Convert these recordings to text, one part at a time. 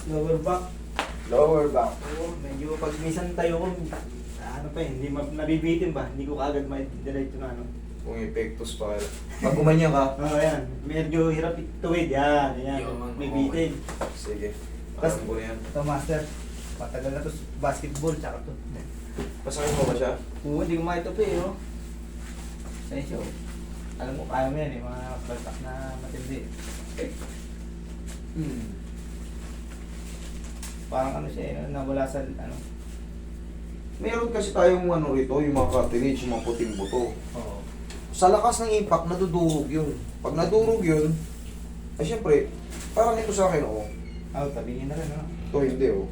Tapos lower back. Lower back. Oo, medyo pag minsan tayo ko, ano pa eh, hindi ma- nabibitin ba? Hindi ko kaagad ma-diretso na ano. Kung epektos pa kayo. Pag gumanyan ka, Oo, oh, yan. Medyo hirap tuwid. Yan, yan. Yun, May okay. bitin. sige. Tas- Alam ko na yan. Ito, master. Matagal na to sa basketball, tsaka to. Pasakit mo ba siya? Oo, hindi ko maitupi, oh. Sensyo. Alam mo, kaya mo yan eh, mga baltak na matindi. Hmm. Parang ano siya eh, nawala sa, ano. Meron kasi tayong ano rito, yung mga cartilage, yung mga puting buto. Oo. Sa lakas ng impact, nadudurog yun. Pag nadurog yun, ay syempre, parang ito sa akin, oh. Oh, tabihin na rin, no? Ito hindi, oh.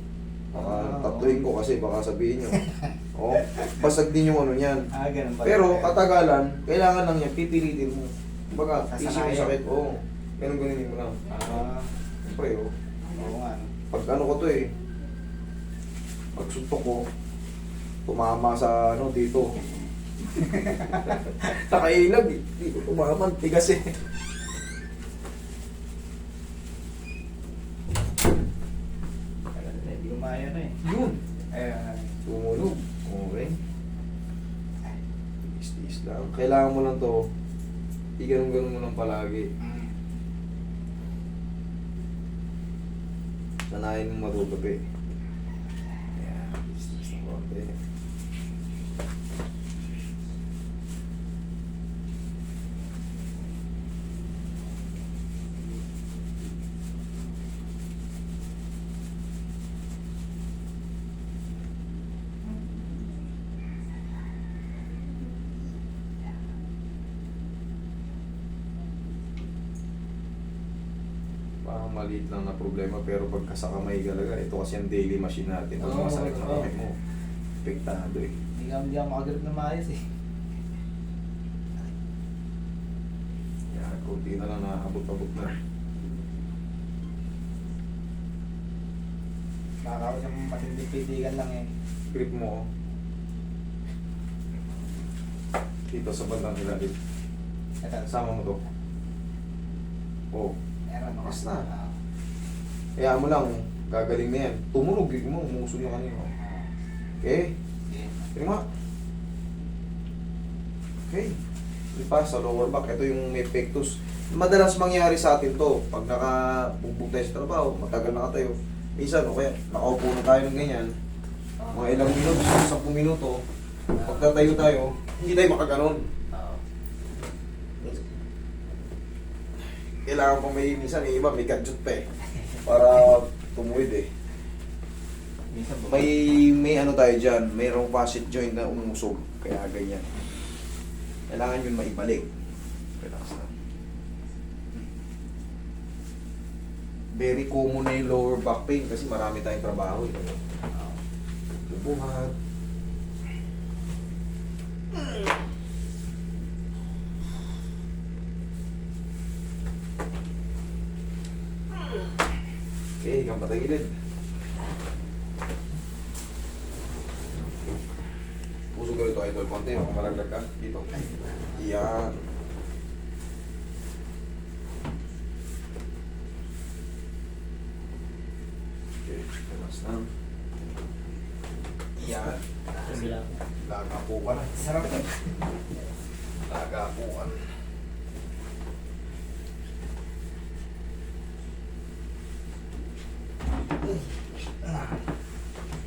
Baka Ah, tatluin ko kasi baka sabihin nyo. oh, basag din yung ano niyan. Ah, ganun pala. Pero katagalan, kailangan lang yan, pipilitin mo. Kumbaga, isip mo sakit, oo. Oh, ganun ganunin mo lang. Ah, Siyempre, oh. Oo nga? Pag ano ko to eh, pag suntok ko, tumama sa ano dito. Nakailag eh. Dito tumama, ang tigas eh. Hindi ko maya na eh. Yun. Ayun. Tumulog. Okay. Tiis-tiis lang. Kailangan mo lang to, i-ganun-ganun mo lang palagi. Mm. Sanayin mo matutupi. Ayan. Tiis-tiis ng konti. Parang maliit lang na problema pero pagka sa kamay talaga, ito kasi ang daily machine natin. Pag Oo, masakit na oo. kamay mo, apektado eh. Hindi ka, hindi ako makagrip na maayos eh. Yan, kunti na lang nakakabot-abot na. Nakakawa siyang matinding pitigan lang eh. Grip mo. oh. Dito sa bandang ilalim. Ito, Sama mo to. Oh. Meron. Lakas na. Kaya mo lang, gagaling na yan. Tumunog, gig mo, umusog yung kanina. Okay? Okay. Tingnan. Okay. Lipa sa lower back. Ito yung may pectus. Madalas mangyari sa atin to. Pag nakabugbog tayo sa trabaho, matagal na tayo. Minsan, o kaya nakaupo na tayo ng ganyan. Mga ilang minuto, 10 minuto. Pagtatayo tayo, hindi tayo makaganon. Kailangan pa may minsan, yung iba may gadget pa eh. Para tumuwid eh. May may ano tayo dyan, mayroong facet joint na umusog. Kaya ganyan. Kailangan yun maibalik. Relax. Very common na yung lower back pain kasi marami tayong trabaho. Eh. Oo. Bubuhat. Okay, hanggang patagilid. Puso ko ito, idol. Konti, makamalaglag ka. Dito. Yan. Okay, relax lang. Yan. Laga po ka na. Sarap. Laga po ka na.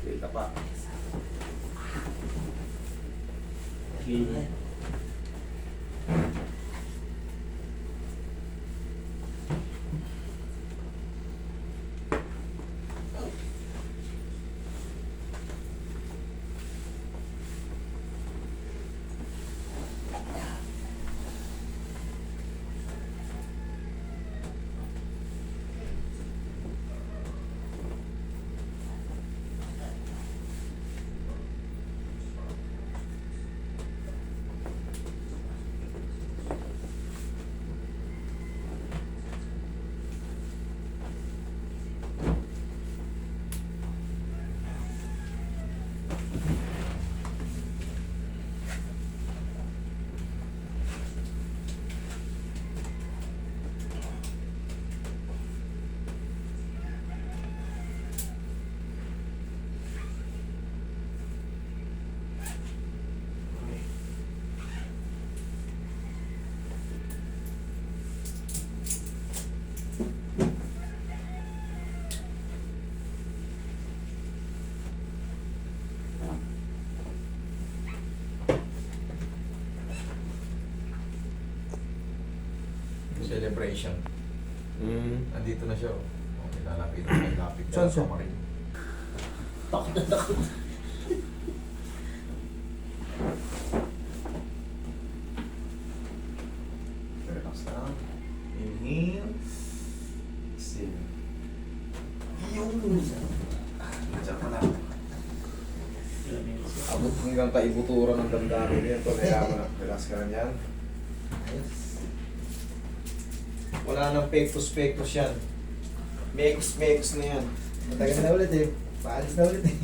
Kita pa. Okay. Celebration. Mm. Nandito na siya. Oh, oh may lalapit. May lapit. Saan siya? Kamarin. Takot na takot. Relax na lang. Inhale. Exhale. Yung. Diyan ka lang. Abot hanggang kaibuturan ng damdamin yan. Ito, kailangan na. Relax ka na yan. Wala nang pectus-pectus yan. Mekos-mekos na yan. Matagal na ulit eh. Paalis na ulit eh.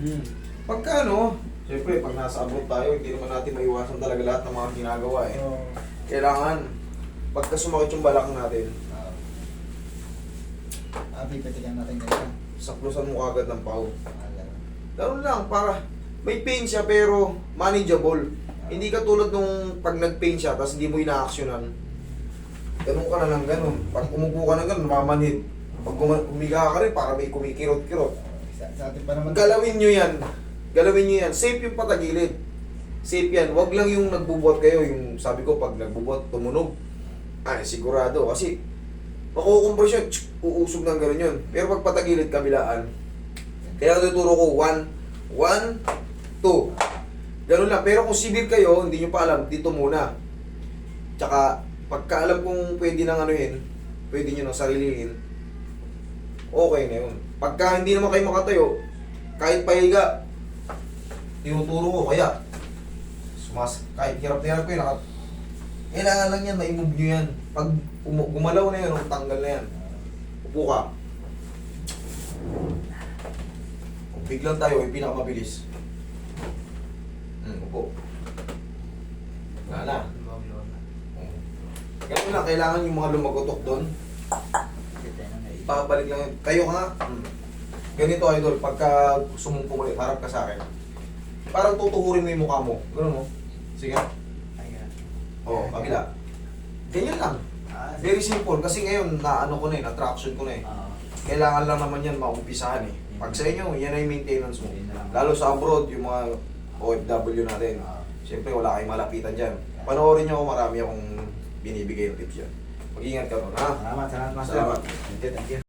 Hmm. Pagka ano, siyempre pag nasa abroad tayo, hindi naman natin maiwasan talaga lahat ng mga ginagawa eh. Oo. Kailangan, pagka sumakit yung balak natin, Oo. Ah, pipitikan natin ganyan. saklusan mo agad ng pau. Ah, ganun. Ganun lang, para may pain siya pero manageable. Hindi ka tulad nung pag nag-pain siya tapos hindi mo ina-actionan. Ganun ka na lang ganun. Pag umupo ka na ganun, mamanhid. Pag humiga ka rin, para may kumikirot-kirot. Sa, sa atin pa naman. Galawin nyo yan. Galawin nyo yan. Safe yung patagilid. Safe yan. Huwag lang yung nagbubuhat kayo. Yung sabi ko, pag nagbubuhat, tumunog. Ay, sigurado. Kasi, makukumpres yun. tsk, Uusog ng gano'n yun. Pero pag patagilid, kabilaan. Kaya tuturo ko, one, one, two. Ganun lang. Pero kung severe kayo, hindi nyo pa alam, dito muna. Tsaka, pagka alam kung pwede nang yun, pwede nyo nang sarilinin, okay na yun. Pagka hindi naman kayo makatayo, kahit pahiga, tinuturo ko, kaya, sumas, kahit hirap na hirap kayo, naka, kailangan lang yan, ma-move nyo yan. Pag gumalaw na yan, o tanggal na yan, upo ka. Kung biglang tayo, yung pinakamabilis. Hmm, upo. Wala na. Hmm. Ganun lang, kailangan yung mga lumagotok doon, Babalik lang yun. Tayo ka nga. Ganito idol, pagka sumumpong ulit, harap ka sa akin. Parang tutukurin mo yung mukha mo. Ganun mo. Sige. Oo, oh, kabila. Ganyan lang. Ah, Very simple. Kasi ngayon, naano ko na eh, na-traction ko na eh. Oo. Kailangan lang naman yan maumpisahan eh. Pag sa inyo, yan ay maintenance mo. Yun. Lalo sa abroad, yung mga OFW natin. Oo. Siyempre, wala kayong malapitan dyan. Panoorin nyo ako, marami akong binibigay ng tips yan. Mag-ingat ka ron, ha? Salamat, salamat, Master. Salamat. Thank you, thank you.